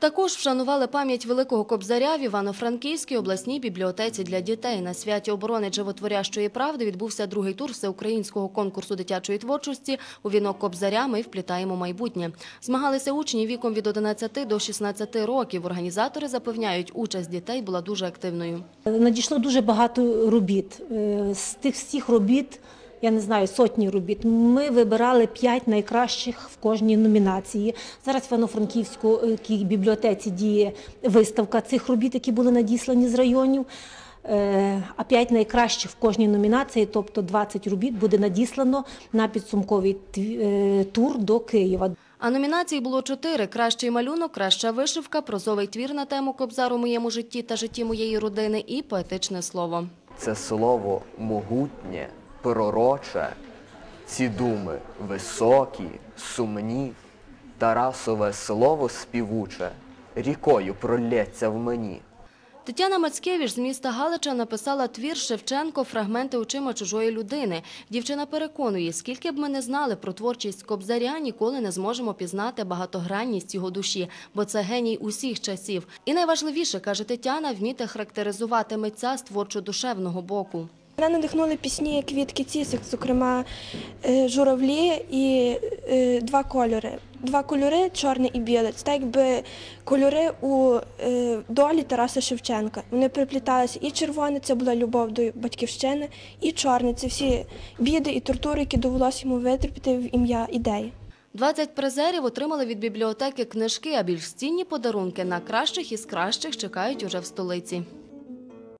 Також вшанували пам'ять великого кобзаря в Івано-Франківській обласній бібліотеці для дітей. На святі оборони животворящої правди відбувся другий тур всеукраїнського конкурсу дитячої творчості. У вінок кобзаря ми вплітаємо майбутнє. Змагалися учні віком від 11 до 16 років. Організатори запевняють, участь дітей була дуже активною. Надійшло дуже багато робіт. Е, З тих всіх робіт, я не знаю, сотні робіт. Ми вибирали п'ять найкращих в кожній номінації. Зараз в Івано-Франківській бібліотеці діє виставка цих робіт, які були надіслані з районів. Е, А п'ять найкращих в кожній номінації, тобто 20 робіт, буде надіслано на підсумковий е, тур до Києва. А номінацій було чотири: кращий малюнок, краща вишивка, прозовий твір на тему кобзар у моєму житті та житті моєї родини і поетичне слово. Це слово могутнє, пророче, ці думи високі, сумні, Тарасове слово співуче, рікою пролється в мені. Тетяна Мацкевич з міста Галича написала твір Шевченко Фрагменти очима чужої людини. Дівчина переконує, скільки б ми не знали про творчість Кобзаря, ніколи не зможемо пізнати багатогранність його душі, бо це геній усіх часів. І найважливіше, каже Тетяна, вміти характеризувати митця з творчо-душевного боку. Мене надихнули пісні як Квітки Цісик, зокрема е, журавлі і е, два кольори. Два кольори чорний і білий. Це якби кольори у е, долі Тараса Шевченка. Вони припліталися і червоне це була любов до батьківщини, і чорне це всі біди і тортури, які довелося йому витерпіти в ім'я ідеї. 20 призерів отримали від бібліотеки книжки, а більш цінні подарунки на кращих із кращих чекають уже в столиці.